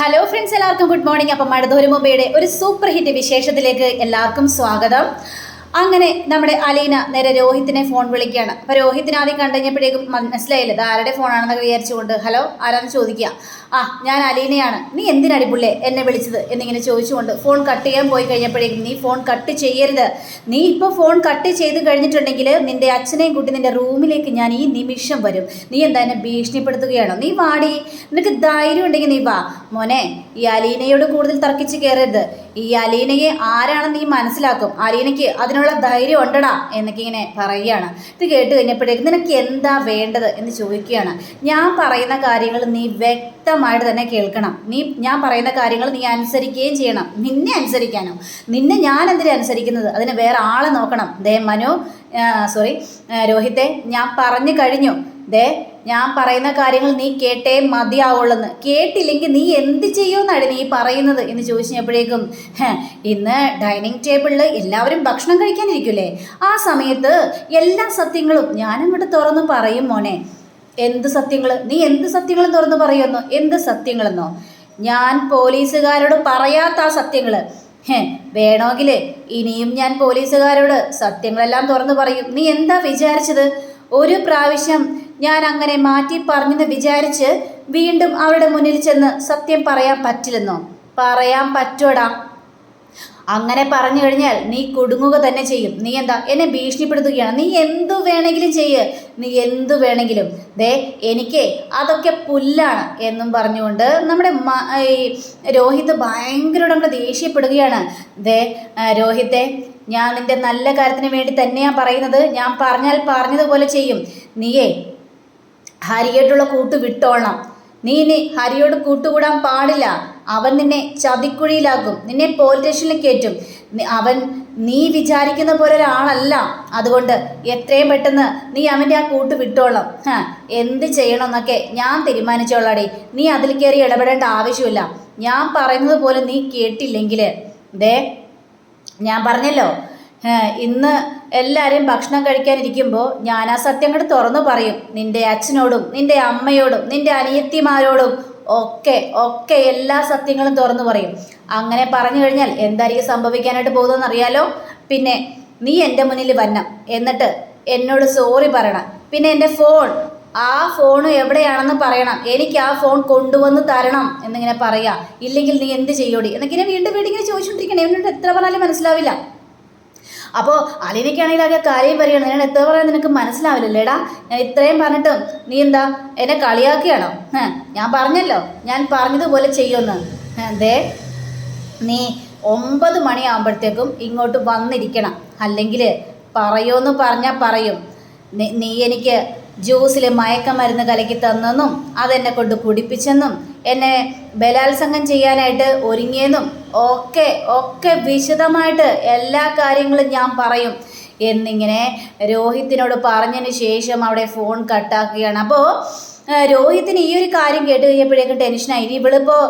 Hello friends എല്ലാവർക്കും good morning അപ്പം മഴതോരു മുംബൈയുടെ ഒരു സൂപ്പർ ഹിറ്റ് വിശേഷത്തിലേക്ക് എല്ലാവർക്കും സ്വാഗതം. അങ്ങനെ നമ്മുടെ അലീന നേരെ രോഹിത്തിനെ ഫോൺ വിളിക്കുകയാണ്. അപ്പോൾ രോഹിത്തിനെ ആദ്യം മനസ്സിലായില്ല? ഇത് ആരുടെ ഫോണാണെന്നൊക്കെ വിചാരിച്ചുകൊണ്ട് ഹലോ ആരാന്ന് ചോദിക്കുക? ആ ഞാൻ അലീനയാണ്. നീ എന്തിനാടി പുള്ളേ എന്നെ വിളിച്ചത്? എന്നിങ്ങനെ ചോദിച്ചുകൊണ്ട് ഫോൺ കട്ട് ചെയ്യാൻ പോയി കഴിഞ്ഞപ്പോഴേക്കും നീ ഫോൺ കട്ട് ചെയ്യരുത്. നീ ഇപ്പോൾ ഫോൺ കട്ട് ചെയ്ത് കഴിഞ്ഞിട്ടുണ്ടെങ്കിൽ നിന്റെ അച്ഛനെയും കൂട്ടി നിന്റെ റൂമിലേക്ക് ഞാൻ ഈ നിമിഷം വരും. നീ എന്താ എന്നെ ഭീഷണിപ്പെടുത്തുകയാണോ? നീ വാടി. നിനക്ക് ധൈര്യം ഉണ്ടെങ്കിൽ നീ വാ. മോനെ ഈ അലീനയോട് കൂടുതൽ തർക്കിച്ച് കയറരുത് ഈ അലീനയെ ആരാണെന്ന് നീ മനസ്സിലാക്കും. അലീനയ്ക്ക് അതിനുള്ള ധൈര്യം ഉണ്ടടാ എന്നൊക്കെ ഇങ്ങനെ പറയുകയാണ്. ഇത് കേട്ട് കഴിഞ്ഞപ്പോഴേക്കും നിനക്ക് എന്താ വേണ്ടത് എന്ന് ചോദിക്കുകയാണ്. ഞാൻ പറയുന്ന കാര്യങ്ങൾ നീ വ്യക്തമായിട്ട് തന്നെ കേൾക്കണം. നീ ഞാൻ പറയുന്ന കാര്യങ്ങൾ നീ അനുസരിക്കുകയും ചെയ്യണം. നിന്നെ അനുസരിക്കാനോ. നിന്നെ ഞാൻ എന്തിനാ അനുസരിക്കുന്നത്? അതിന് വേറെ ആളെ നോക്കണം. ദേ മനു സോറി രോഹിത്തെ ഞാൻ പറഞ്ഞു കഴിഞ്ഞു. ദേ ഞാൻ പറയുന്ന കാര്യങ്ങൾ നീ കേട്ടേ മതിയാവുള്ളെന്ന്. കേട്ടില്ലെങ്കിൽ നീ എന്ത് ചെയ്യുമെന്നാണ് നീ പറയുന്നത് എന്ന് ചോദിച്ചപ്പോഴേക്കും ഇന്ന് ഡൈനിങ് ടേബിളിൽ എല്ലാവരും ഭക്ഷണം കഴിക്കാനിരിക്കൂലേ? ആ സമയത്ത് എല്ലാ സത്യങ്ങളും ഞാനങ്ങോട്ട് തുറന്ന് പറയും മോനെ. എന്ത് സത്യങ്ങൾ നീ എന്ത് സത്യങ്ങൾ തുറന്ന് പറയുമെന്നോ എന്ത് സത്യങ്ങളെന്നോ? ഞാൻ പോലീസുകാരോട് പറയാത്ത ആ സത്യങ്ങൾ വേണമെങ്കിൽ ഇനിയും ഞാൻ പോലീസുകാരോട് സത്യങ്ങളെല്ലാം തുറന്നു പറയും. നീ എന്താ വിചാരിച്ചത്? ഒരു പ്രാവശ്യം ഞാൻ അങ്ങനെ മാറ്റി പറഞ്ഞെന്ന് വിചാരിച്ച് വീണ്ടും അവരുടെ മുന്നിൽ ചെന്ന് സത്യം പറയാൻ പറ്റില്ലെന്നോ? പറയാൻ പറ്റുവടാ അങ്ങനെ പറഞ്ഞു കഴിഞ്ഞാൽ നീ കുടുങ്ങുക തന്നെ ചെയ്യും. നീ എന്താ? എന്നെ ഭീഷണിപ്പെടുത്തുകയാണ്. നീ എന്തു വേണമെങ്കിലും ചെയ്യ്. നീ എന്തു വേണമെങ്കിലും. ദേ എനിക്ക് അതൊക്കെ പുല്ലാണ് എന്നും പറഞ്ഞുകൊണ്ട് നമ്മുടെ ഈ രോഹിത് ഭയങ്കര നമ്മുടെ ദേഷ്യപ്പെടുകയാണ്. ദേ രോഹിത്തെ ഞാൻ നിന്റെ നല്ല കാര്യത്തിന് വേണ്ടി തന്നെയാണ് പറയുന്നത്. ഞാൻ പറഞ്ഞാൽ പറഞ്ഞതുപോലെ ചെയ്യും. നീയേ ഹരിയായിട്ടുള്ള കൂട്ട് വിട്ടോളണം നീ ഇനി ഹരിയോട് കൂട്ടുകൂടാൻ പാടില്ല. അവൻ നിന്നെ ചതിക്കുഴിയിലാക്കും. നിന്നെ പോലീസ് സ്റ്റേഷനിൽ കയറ്റും. അവൻ നീ വിചാരിക്കുന്ന പോലെ ഒരാളല്ല അതുകൊണ്ട് എത്രയും പെട്ടെന്ന് നീ അവന്റെ ആ കൂട്ട് വിട്ടോളാം. എന്ത് ചെയ്യണമെന്നൊക്കെ ഞാൻ തീരുമാനിച്ചോളാടി. നീ അതിൽ കയറി ഇടപെടേണ്ട ആവശ്യമില്ല. ഞാൻ പറയുന്നത് പോലെ നീ കേട്ടില്ലെങ്കിൽ. ദേ ഞാൻ പറഞ്ഞല്ലോ. ഇന്ന് എല്ലാവരും ഭക്ഷണം കഴിക്കാനിരിക്കുമ്പോൾ ഞാൻ ആ സത്യം കൂടെ തുറന്നു പറയും. നിന്റെ അച്ഛനോടും നിന്റെ അമ്മയോടും നിന്റെ അനിയത്തിമാരോടും. ഒക്കെ ഒക്കെ എല്ലാ സത്യങ്ങളും തുറന്നു പറയും. അങ്ങനെ പറഞ്ഞു കഴിഞ്ഞാൽ എന്തായിരിക്കും സംഭവിക്കാനായിട്ട് പോകുന്നതെന്ന് അറിയാലോ പിന്നെ നീ എന്റെ മുന്നിൽ വന്നം എന്നിട്ട് എന്നോട് സോറി പറയണം. പിന്നെ എന്റെ ഫോൺ ആ ഫോൺ എവിടെയാണെന്ന് പറയണം. എനിക്ക് ആ ഫോൺ കൊണ്ടുവന്ന് തരണം. എന്നിങ്ങനെ പറയാം. ഇല്ലെങ്കിൽ നീ എന്ത് ചെയ്യോടി? എന്നൊക്കെ വീണ്ടും വീണ്ടും ഇങ്ങനെ ചോദിച്ചുകൊണ്ടിരിക്കണേ എന്നോട് എത്ര പറഞ്ഞാലും മനസ്സിലാവില്ല. അപ്പോൾ അലീനയ്ക്കാണെങ്കിൽ ആകെ കാര്യം പറയുകയാണ് ഞാൻ എത്ര പറയാൻ നിനക്ക് മനസ്സിലാവില്ലല്ലേടാ? ഞാൻ ഇത്രയും പറഞ്ഞിട്ടും നീ എന്താ എന്നെ കളിയാക്കിയാണോ? ഞാൻ പറഞ്ഞല്ലോ. ഞാൻ പറഞ്ഞതുപോലെ ചെയ്യുമെന്ന്. അതെ നീ ഒമ്പത് മണിയാകുമ്പോഴത്തേക്കും ഇങ്ങോട്ട് വന്നിരിക്കണം. അല്ലെങ്കിൽ പറയുമെന്ന് പറഞ്ഞാൽ പറയും. നീ എനിക്ക് ജ്യൂസിൽ മയക്കമരുന്ന് കലക്കി തന്നെന്നും അതെന്നെ കൊണ്ട് കുടിപ്പിച്ചെന്നും എന്നെ ബലാത്സംഗം ചെയ്യാനായിട്ട് ഒരുങ്ങിയെന്നും ഒക്കെ ഒക്കെ വിശദമായിട്ട് എല്ലാ കാര്യങ്ങളും ഞാൻ പറയും. എന്നിങ്ങനെ രോഹിത്തിനോട് പറഞ്ഞതിന് ശേഷം അവിടെ ഫോൺ കട്ടാക്കുകയാണ്. അപ്പോൾ രോഹിത്തിന് ഈ ഒരു കാര്യം കേട്ട് കഴിഞ്ഞപ്പോഴേക്കും ടെൻഷനായി. ഇനി ഇവളിപ്പോൾ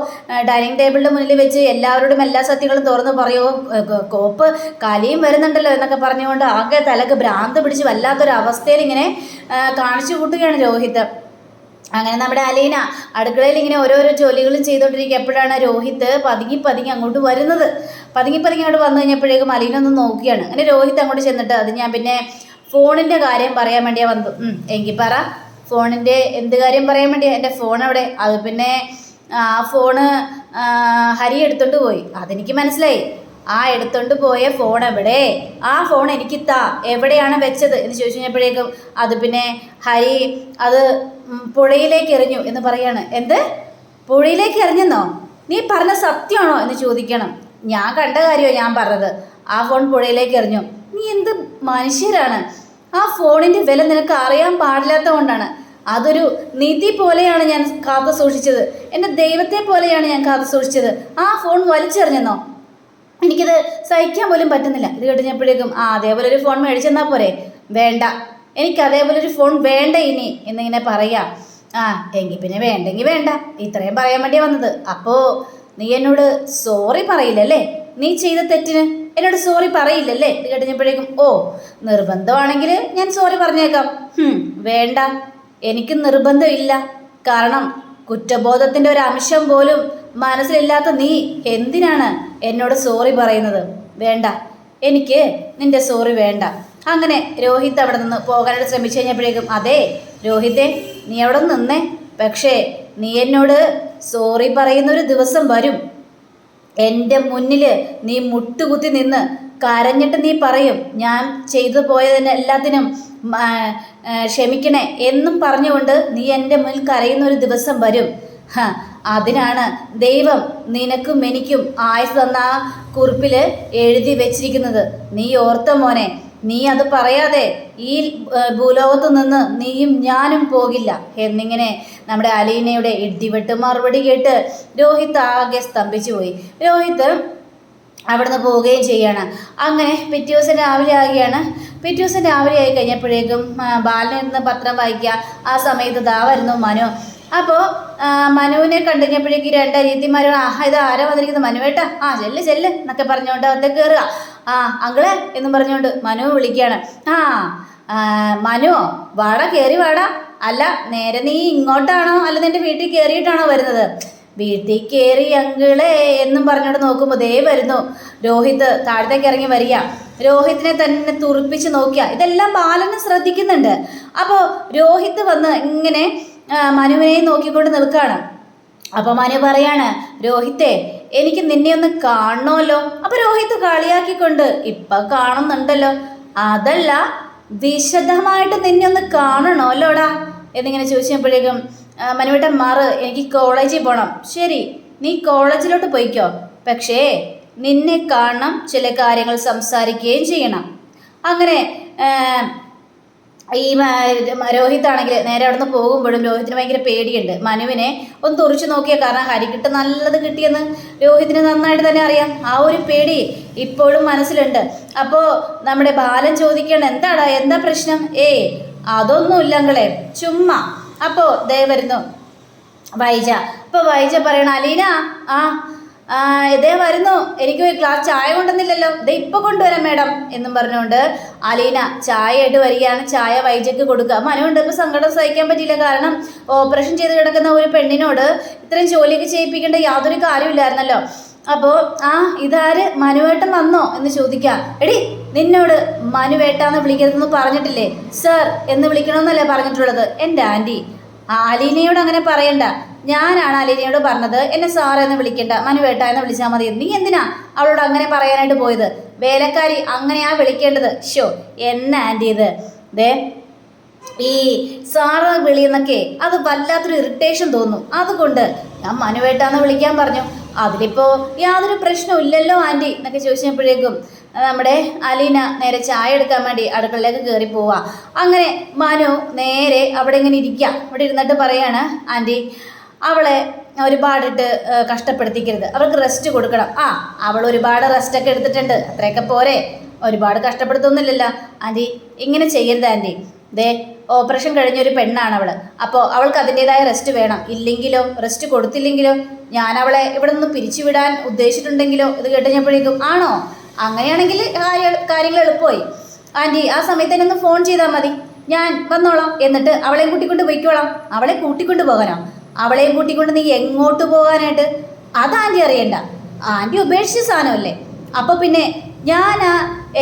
ഡൈനിങ് ടേബിളിന്റെ മുന്നിൽ വെച്ച് എല്ലാവരോടും എല്ലാ സത്യങ്ങളും തുറന്ന് പറയുമോ കോപ്പ് കലിയും വരുന്നുണ്ടല്ലോ എന്നൊക്കെ പറഞ്ഞുകൊണ്ട് ആകെ തലക്ക് ഭ്രാന്ത് പിടിച്ച് വല്ലാത്തൊരവസ്ഥയിൽ ഇങ്ങനെ കാണിച്ചു കൂട്ടുകയാണ് രോഹിത് അങ്ങനെ നമ്മുടെ അലീന അടുക്കളയിൽ ഇങ്ങനെ ഓരോരോ ജോലികളും ചെയ്തുകൊണ്ടിരിക്കുക എപ്പോഴാണ് രോഹിത് പതുങ്ങി പതുങ്ങി അങ്ങോട്ട് വരുന്നത്? പതുങ്ങി പതുങ്ങി അങ്ങോട്ട് വന്നു കഴിഞ്ഞപ്പോഴേക്കും അലീന ഒന്ന് നോക്കിയാണ്. അങ്ങനെ രോഹിത് അങ്ങോട്ട് ചെന്നിട്ട് അത് ഞാൻ പിന്നെ ഫോണിന്റെ കാര്യം പറയാൻ വേണ്ടിയാ വന്നു എങ്കിൽ പറ. ഫോണിന്റെ എന്ത് കാര്യം പറയാൻ വേണ്ടിയാ? എന്റെ ഫോൺ അവിടെ. അത് പിന്നെ ആ ഫോണ് ഹരി എടുത്തോണ്ട് പോയി. അതെനിക്ക് മനസ്സിലായി. ആ എടുത്തോണ്ട് പോയ ഫോൺ എവിടെ? ആ ഫോൺ എനിക്ക് താ എവിടെയാണ് വെച്ചത്? എന്ന് ചോദിച്ചു കഴിഞ്ഞപ്പോഴേക്കും അത് പിന്നെ ഹരി അത് പുഴയിലേക്ക് എറിഞ്ഞു എന്ന് പറയാണ്. എന്ത്? പുഴയിലേക്ക് എറിഞ്ഞെന്നോ? നീ പറഞ്ഞ സത്യമാണോ എന്ന് ചോദിക്കണം. ഞാൻ കണ്ട കാര്യമോ ഞാൻ പറഞ്ഞത്. ആ ഫോൺ പുഴയിലേക്ക് എറിഞ്ഞു. നീ എന്ത് മനുഷ്യരാണ്? ആ ഫോണിന്റെ വില നിനക്ക് അറിയാൻ പാടില്ലാത്ത കൊണ്ടാണ് അതൊരു നീതി പോലെയാണ് ഞാൻ കാത്തു സൂക്ഷിച്ചത്. എന്റെ ദൈവത്തെ പോലെയാണ് ഞാൻ കാത്തു സൂക്ഷിച്ചത്. ആ ഫോൺ വലിച്ചെറിഞ്ഞെന്നോ? എനിക്കത് സഹിക്കാൻ പോലും പറ്റുന്നില്ല. ഇത് കഴിഞ്ഞപ്പോഴേക്കും ആ അതേപോലെ ഒരു ഫോൺ മേടിച്ചെന്നാൽ പോരെ? വേണ്ട. എനിക്ക് അതേപോലെ ഒരു ഫോൺ വേണ്ട ഇനി എന്നിങ്ങനെ പറയാം. ആ എങ്കിൽ പിന്നെ വേണ്ടെങ്കിൽ വേണ്ട. ഇത്രയും പറയാൻ വേണ്ടിയാണ് വന്നത്. അപ്പോൾ നീ എന്നോട് സോറി പറയില്ലല്ലേ? നീ ചെയ്ത തെറ്റിന് എന്നോട് സോറി പറയില്ലല്ലേ? ഇത് കഴിഞ്ഞപ്പോഴേക്കും ഓ നിർബന്ധമാണെങ്കിൽ ഞാൻ സോറി പറഞ്ഞേക്കാം. വേണ്ട. എനിക്ക് നിർബന്ധമില്ല. കാരണം കുറ്റബോധത്തിന്റെ ഒരു അംശം പോലും മനസ്സിലില്ലാത്ത നീ എന്തിനാണ് എന്നോട് സോറി പറയുന്നത്? വേണ്ട. എനിക്ക് നിന്റെ സോറി വേണ്ട. അങ്ങനെ രോഹിത് അവിടെ നിന്ന് പോകാനായിട്ട് ശ്രമിച്ചു കഴിഞ്ഞപ്പോഴേക്കും അതെ രോഹിത്തെ നീ അവിടെ നിന്നേ. പക്ഷേ നീ എന്നോട് സോറി പറയുന്നൊരു ദിവസം വരും. എന്റെ മുന്നിൽ നീ മുട്ടുകുത്തി നിന്ന് കരഞ്ഞിട്ട് നീ പറയും ഞാൻ ചെയ്തു പോയതിന് എല്ലാത്തിനും ക്ഷമിക്കണേ എന്നും പറഞ്ഞുകൊണ്ട് നീ എന്റെ മുന്നിൽ കരയുന്ന ഒരു ദിവസം വരും. അതിനാണ് ദൈവം നിനക്കും എനിക്കും ആയുസ് തന്ന ആ കുറിപ്പിൽ എഴുതി വെച്ചിരിക്കുന്നത്. നീ ഓർത്ത മോനെ നീ അത് പറയാതെ ഈ ഭൂലോകത്തു നിന്ന് നീയും ഞാനും പോകില്ല. എന്നിങ്ങനെ നമ്മുടെ അലീനയുടെ ഇടിവെട്ട് മറുപടി കേട്ട് രോഹിത് ആകെ സ്തംഭിച്ചു പോയി. രോഹിത് അവിടുന്ന് പോവുകയും ചെയ്യാണ്. അങ്ങനെ പിറ്റേ ദിവസം രാവിലെ ആകുകയാണ് പിറ്റേ ദിവസം രാവിലെ ആയി കഴിഞ്ഞപ്പോഴേക്കും ബാലനിരുന്ന് പത്രം വായിക്കുക. ആ സമയത്ത് ദാ വരുന്നു മനു. അപ്പോൾ മനുവിനെ കണ്ടുകഴിഞ്ഞപ്പോഴേക്ക് രണ്ട് അനിയത്തിമാരും ആഹാ ഇത് ആരാ വന്നിരിക്കുന്നത്? മനുവേട്ടാ ആ ചെല്ല് ചെല്ല് എന്നൊക്കെ പറഞ്ഞുകൊണ്ട് അവിടെ കയറുക ആ അങ്കിളെ എന്ന് പറഞ്ഞുകൊണ്ട് മനു വിളിക്കുകയാണ്. ആ മനു മനുവോ വാടാ കയറി വാടാ. അല്ല നേരെ നീ ഇങ്ങോട്ടാണോ? അല്ല നിന്റെ വീട്ടിൽ കയറിയിട്ടാണോ വരുന്നത്? വീട്ടിൽ കയറി അങ്കിളെ എന്നും പറഞ്ഞോണ്ട് നോക്കുമ്പോൾ ദേ വരുന്നു. രോഹിത് താഴത്തേക്ക് ഇറങ്ങി വരിക. രോഹിത്തിനെ തന്നെ തുറിപ്പിച്ച് നോക്കിയ. ഇതെല്ലാം ബാലന് ശ്രദ്ധിക്കുന്നുണ്ട്. അപ്പോൾ രോഹിത് വന്ന് ഇങ്ങനെ ആ, മനുവിനെ നോക്കിക്കൊണ്ട് നിൽക്കുകയാണ്. അപ്പൊ മനു പറയാണ് രോഹിത്തെ എനിക്ക് നിന്നെ ഒന്ന് കാണണമല്ലോ. അപ്പൊ രോഹിത് കളിയാക്കിക്കൊണ്ട് ഇപ്പൊ കാണുന്നുണ്ടല്ലോ. അതല്ല വിശദമായിട്ട് നിന്നെ ഒന്ന് കാണണമല്ലോടാ. എന്നിങ്ങനെ ചോദിച്ചപ്പോഴേക്കും മനുവേട്ടൻ മാറ് എനിക്ക് കോളേജിൽ പോകണം ശരി നീ കോളേജിലോട്ട് പോയിക്കോ. പക്ഷേ നിന്നെ കാണണം ചില കാര്യങ്ങൾ സംസാരിക്കുകയും ചെയ്യണം. അങ്ങനെ ഈ രോഹിത് ആണെങ്കിൽ നേരെ നിന്ന് പോകുമ്പോഴും രോഹിത്തിന് ഭയങ്കര പേടിയുണ്ട്. മനുവിനെ ഒന്ന് തുറച്ചു നോക്കിയ കാരണം ഹരിക്കിട്ട് നല്ലത് കിട്ടിയെന്ന് രോഹിത്തിന് നന്നായിട്ട് തന്നെ അറിയാം. ആ ഒരു പേടി ഇപ്പോഴും മനസ്സിലുണ്ട്. അപ്പോൾ നമ്മുടെ ബാലൻ ചോദിക്കണം എന്താടാ എന്താ പ്രശ്നം? ഏ അതൊന്നുമില്ല അങ്ങളെ ചുമ്മാ. അപ്പോൾ ദേ വരുന്നു വൈജ. അപ്പോൾ വൈജ പറയണ അലീന ആ, ഇതേ വരുന്നു. എനിക്ക് ക്ലാസ് ചായ കൊണ്ടുവന്നില്ലല്ലോ. ഇതേ ഇപ്പൊ കൊണ്ടുവരാം മേഡം എന്നും പറഞ്ഞുകൊണ്ട് അലീന ചായ ആയിട്ട് വരികയാണ്. ചായ വൈജക്ക് കൊടുക്കുക. മനുണ്ട് ഇപ്പൊ സങ്കടം സഹിക്കാൻ പറ്റിയില്ല. കാരണം ഓപ്പറേഷൻ ചെയ്ത് കിടക്കുന്ന ഒരു പെണ്ണിനോട് ഇത്രയും ജോലിയൊക്കെ ചെയ്യിപ്പിക്കേണ്ട യാതൊരു കാര്യമില്ലായിരുന്നല്ലോ. അപ്പോൾ ആ ഇതാര് മനുവേട്ടൻ വന്നോ എന്ന് ചോദിക്കാം. എടി നിന്നോട് മനുവേട്ടാന്ന് വിളിക്കരുതെന്ന് പറഞ്ഞിട്ടില്ലേ? സർ എന്ന് വിളിക്കണമെന്നല്ലേ പറഞ്ഞിട്ടുള്ളത്? എന്റെ ആ അലീനയോട് അങ്ങനെ പറയണ്ട. ഞാനാണ് അലീനയോട് പറഞ്ഞത്. എന്നെ സാർ എന്ന് വിളിക്കണ്ട. മനുവേട്ട എന്ന് വിളിച്ചാൽ മതി. നീ എന്തിനാ അവളോട് അങ്ങനെ പറയാനായിട്ട് പോയത്? വേലക്കാരി അങ്ങനെയാ വിളിക്കേണ്ടത്. ഷോ എന്ന ആന്റി ഇത്. ദേ ഈ സാറ് വിളിയെന്നൊക്കെ അത് വല്ലാത്തൊരു ഇറിറ്റേഷൻ തോന്നും. അതുകൊണ്ട് ഞാൻ മനുവേട്ടാന്ന് വിളിക്കാൻ പറഞ്ഞു. അതിലിപ്പോ യാതൊരു പ്രശ്നവും ഇല്ലല്ലോ ആന്റി എന്നൊക്കെ ചോദിച്ചപ്പോഴേക്കും നമ്മുടെ അലീന നേരെ ചായ എടുക്കാൻ വേണ്ടി അടുക്കളയിലേക്ക് കയറി പോവാ. അങ്ങനെ മനു നേരെ അവിടെ ഇങ്ങനെ ഇരിക്കുക അവിടെ ഇരുന്നിട്ട് പറയാണ് ആന്റി അവളെ ഒരുപാടിട്ട് കഷ്ടപ്പെടുത്തിക്കരുത്. അവൾക്ക് റെസ്റ്റ് കൊടുക്കണം. ആ അവൾ ഒരുപാട് റെസ്റ്റൊക്കെ എടുത്തിട്ടുണ്ട്. അത്രയൊക്കെ പോരെ. ഒരുപാട് കഷ്ടപ്പെടുത്തൊന്നുമില്ലല്ലോ. ആന്റി ഇങ്ങനെ ചെയ്യരുത് ആന്റി ദേ ഓപ്പറേഷൻ കഴിഞ്ഞൊരു പെണ്ണാണ് അവൾ അപ്പോൾ അവൾക്ക് അതിന്റെതായ റെസ്റ്റ് വേണം. ഇല്ലെങ്കിലോ റെസ്റ്റ് കൊടുത്തില്ലെങ്കിലോ ഞാൻ അവളെ ഇവിടെ നിന്ന് പിരിച്ചുവിടാൻ ഉദ്ദേശിച്ചിട്ടുണ്ടെങ്കിലോ ഇത് കേട്ടുകഴിഞ്ഞപ്പോഴേക്കും ആണോ? അങ്ങനെയാണെങ്കിൽ കാര്യ- കാര്യങ്ങൾ എളുപ്പമായി. ആന്റി ആ സമയത്ത് എന്നെ ഒന്ന് ഫോൺ ചെയ്താൽ മതി. ഞാൻ വന്നോളാം. എന്നിട്ട് അവളെ കൂട്ടിക്കൊണ്ട് പോയിക്കോളാം. അവളെ കൂട്ടിക്കൊണ്ട് പോകാനോ? അവളെയും കൂട്ടിക്കൊണ്ട് നീ എങ്ങോട്ട് പോകാനായിട്ട്? അത് ആന്റി അറിയണ്ട. ആന്റി ഉപേക്ഷിച്ച സാധനമല്ലേ? അപ്പോൾ പിന്നെ ഞാൻ ആ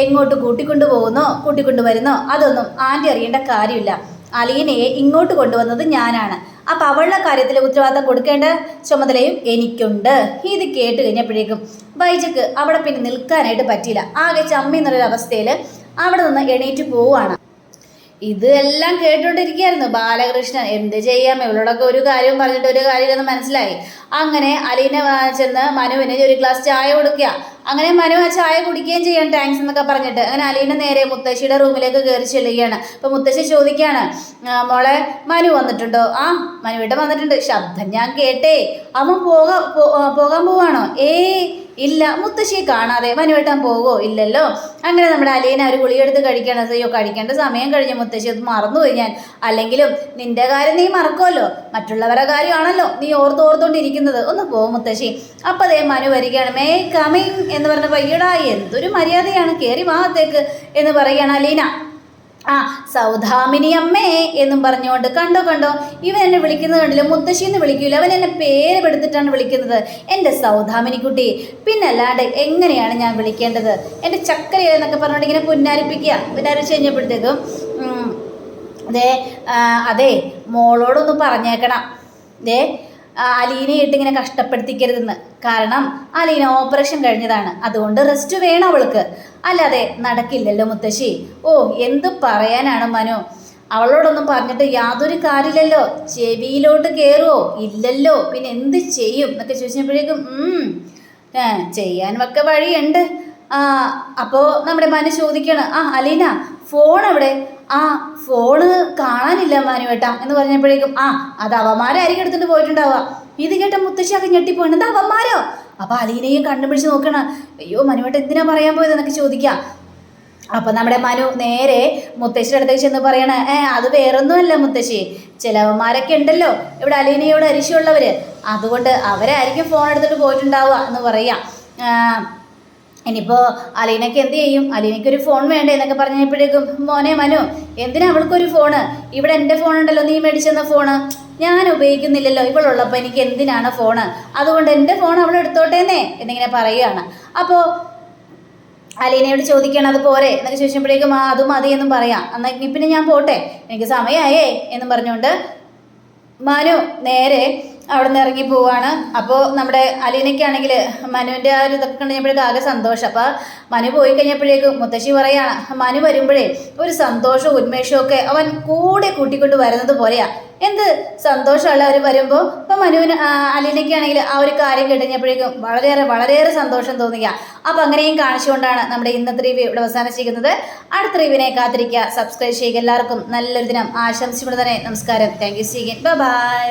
എങ്ങോട്ട് കൂട്ടിക്കൊണ്ട് പോകുന്നോ കൂട്ടിക്കൊണ്ട് വരുന്നോ? അതൊന്നും ആന്റി അറിയേണ്ട കാര്യമില്ല. അലീനയെ ഇങ്ങോട്ട് കൊണ്ടുവന്നത് ഞാനാണ്. അപ്പം അവളുടെ കാര്യത്തിൽ ഉത്തരവാദിത്തം കൊടുക്കേണ്ട ചുമതലയും എനിക്കുണ്ട്. ഇത് കേട്ട് കഴിഞ്ഞപ്പോഴേക്കും ബൈജക്ക് അവിടെ പിന്നെ നിൽക്കാനായിട്ട് പറ്റിയില്ല. ആകെ ചമ്മി എന്നുള്ളൊരു അവസ്ഥയിൽ അവിടെ നിന്ന് എണീറ്റ് പോവുകയാണ്. ഇതെല്ലാം കേട്ടോണ്ടിരിക്കുകയായിരുന്നു ബാലകൃഷ്ണൻ എന്ത് ചെയ്യാം? ഇവളോടൊക്കെ ഒരു കാര്യവും പറഞ്ഞിട്ട് ഒരു കാര്യമില്ലെന്ന് മനസ്സിലായി. അങ്ങനെ അലീനെ ചെന്ന് മനുവിന് ഒരു ഗ്ലാസ് ചായ കൊടുക്കുക. അങ്ങനെ മനു ആ ചായ കുടിക്കുകയും ചെയ്യണം താങ്ക്സ് എന്നൊക്കെ പറഞ്ഞിട്ട്. അങ്ങനെ അലീന നേരെ മുത്തശ്ശിയുടെ റൂമിലേക്ക് കയറി ചെല്ലുകയാണ്. അപ്പൊ മുത്തശ്ശി ചോദിക്കുകയാണ് മോളെ മനു വന്നിട്ടുണ്ടോ? ആ മനുവേട്ടൻ വന്നിട്ടുണ്ട്. ശബ്ദം ഞാൻ കേട്ടേ. അവൻ പോകാൻ പോവാണോ? ഏ ഇല്ല മുത്തശ്ശിയെ കാണാതെ മനുവേട്ടൻ പോകോ ഇല്ലല്ലോ. അങ്ങനെ നമ്മുടെ അലീന ഒരു ഗുളിയെടുത്ത് കഴിക്കണം അയ്യോ കഴിക്കേണ്ട സമയം കഴിഞ്ഞ മുത്തശ്ശി. അത് മറന്നുപോയി ഞാൻ. അല്ലെങ്കിലും നിന്റെ കാര്യം നീ മറക്കുമല്ലോ മറ്റുള്ളവരെ കാര്യമാണല്ലോ നീ ഓർത്ത് ഒന്ന് പോ മുത്തശ്ശി. അപ്പൊ അതേ മനു വരികയാണ് മേ കമിങ് എന്ന് പറഞ്ഞ പയ്യടാ എന്തൊരു മര്യാദയാണ്. കയറി വാത്തേക്ക് എന്ന് പറയുകയാണ് അലീന. ആ സൗധാമിനി അമ്മേ എന്നും പറഞ്ഞുകൊണ്ട് കണ്ടോ കണ്ടോ? ഇവൻ എന്നെ വിളിക്കുന്നത് കണ്ടില്ല? മുത്തശ്ശി എന്ന് വിളിക്കൂല. അവൻ എന്നെ പേര് പെടുത്തിട്ടാണ് വിളിക്കുന്നത്. എന്റെ സൗദാമിനി കുട്ടി. പിന്നല്ലാണ്ട് എങ്ങനെയാണ് ഞാൻ വിളിക്കേണ്ടത്? എന്റെ ചക്കര എന്നൊക്കെ പറഞ്ഞുകൊണ്ട് ഇങ്ങനെ പുന്നാരിപ്പിക്കുക. പുന്നാരിച്ച് കഴിഞ്ഞപ്പോഴത്തേക്കും അതെ അതെ മോളോടൊന്ന് പറഞ്ഞേക്കണം. ദേ അലീനയിട്ട് ഇങ്ങനെ കഷ്ടപ്പെടുത്തിക്കരുതെന്ന്. കാരണം അലീന ഓപ്പറേഷൻ കഴിഞ്ഞതാണ്. അതുകൊണ്ട് റെസ്റ്റ് വേണം അവൾക്ക്. അല്ലാതെ നടക്കില്ലല്ലോ മുത്തശ്ശി. ഓ എന്ത് പറയാനാണ് മനു? അവളോടൊന്നും പറഞ്ഞിട്ട് യാതൊരു കാര്യമില്ലല്ലോ. ചെവിയിലോട്ട് കയറുമോ ഇല്ലല്ലോ. പിന്നെ എന്ത് ചെയ്യും? എന്നൊക്കെ ചോദിച്ചപ്പോഴേക്കും ഉം, ഏ, ചെയ്യാനുമൊക്കെ വഴിയുണ്ട്. അപ്പോൾ നമ്മുടെ മനു ചോദിക്കണം ആ അലീന ഫോൺ എവിടെ? ആ ഫോണ് കാണാനില്ല മാനുവേട്ടാ എന്ന് പറഞ്ഞപ്പോഴേക്കും ആ അത് അവന്മാരായിരിക്കും എടുത്തിട്ട് പോയിട്ടുണ്ടാവുക. ഇത് കേട്ട മുത്തശ്ശിയൊക്കെ ഞെട്ടിപ്പോയി എന്താ അവന്മാരോ? അപ്പൊ അലീനയും കണ്ടുപിടിച്ച് നോക്കണം അയ്യോ മനുവേട്ട എന്തിനാ പറയാൻ പോയത്? എന്നൊക്കെ ചോദിക്കാം അപ്പൊ നമ്മുടെ മനു നേരെ മുത്തശ്ശിയുടെ അടുത്തേക്ക് ചെന്ന് പറയണ ഏ അത് വേറൊന്നുമല്ല മുത്തശ്ശി ചിലവന്മാരൊക്കെ ഉണ്ടല്ലോ ഇവിടെ അലീനയോട് അരിശമുള്ളവര് അതുകൊണ്ട് അവരായിരിക്കും ഫോൺ എടുത്തിട്ട് പോയിട്ടുണ്ടാവുക എന്ന് പറയാം ഇനിയിപ്പോൾ അലീനയ്ക്ക് എന്ത് ചെയ്യും? അലീനയ്ക്ക് ഫോൺ വേണ്ടേ എന്നൊക്കെ പറഞ്ഞപ്പോഴേക്കും മോനെ മനു എന്തിനാ അവൾക്കൊരു ഫോണ് ഇവിടെ എന്റെ ഫോൺ ഉണ്ടല്ലോ നീ മേടിച്ചെന്ന ഫോണ് ഞാൻ ഉപയോഗിക്കുന്നില്ലല്ലോ ഇവളുള്ളപ്പോൾ എനിക്ക് എന്തിനാണ് ഫോണ് അതുകൊണ്ട് എന്റെ ഫോൺ അവൾ എടുത്തോട്ടേന്നേ എന്നിങ്ങനെ പറയുകയാണ്. അപ്പോൾ അലീനയോട് ചോദിക്കണം അത് പോരെ? എന്നൊക്കെ ചോദിച്ചപ്പോഴേക്കും ആ അത് മതി എന്നും പറയാം. എന്നാൽ പിന്നെ ഞാൻ പോട്ടെ എനിക്ക് സമയമായേ എന്നും പറഞ്ഞുകൊണ്ട് മനു നേരെ അവിടെ നിന്ന് ഇറങ്ങി പോവാണ്. അപ്പോൾ നമ്മുടെ അലീനയ്ക്കാണെങ്കിൽ മനുവിന്റെ ആ ഒരു ഇതൊക്കെ കഴിഞ്ഞപ്പോഴേക്കും ആകെ സന്തോഷം. അപ്പോൾ മനു പോയി കഴിഞ്ഞപ്പോഴേക്കും മുത്തശ്ശി പറയാണ് മനു വരുമ്പോഴേ ഒരു സന്തോഷവും ഉന്മേഷവും ഒക്കെ അവൻ കൂടെ കൂട്ടിക്കൊണ്ട് വരുന്നത് പോലെയാണ് എന്ത് സന്തോഷമല്ല അവർ വരുമ്പോൾ ഇപ്പം മനുവിന് അലീനയ്ക്കാണെങ്കിൽ ആ ഒരു കാര്യം കേട്ടുകഴിഞ്ഞപ്പോഴേക്കും വളരെയേറെ വളരെയേറെ സന്തോഷം തോന്നുക. അപ്പോൾ അങ്ങനെയും കാണിച്ചുകൊണ്ടാണ് നമ്മുടെ ഇന്നത്തെ റിവ്യൂ ഇവിടെ അവസാനിച്ചിരിക്കുന്നത്. അടുത്ത റിവ്യൂവിനെ കാത്തിരിക്കുക. സബ്സ്ക്രൈബ് ചെയ്യുക. എല്ലാവർക്കും നല്ലൊരു ദിനം ആശംസിച്ചുകൊണ്ട് തന്നെ നമസ്കാരം. Thank you സീഗൻ by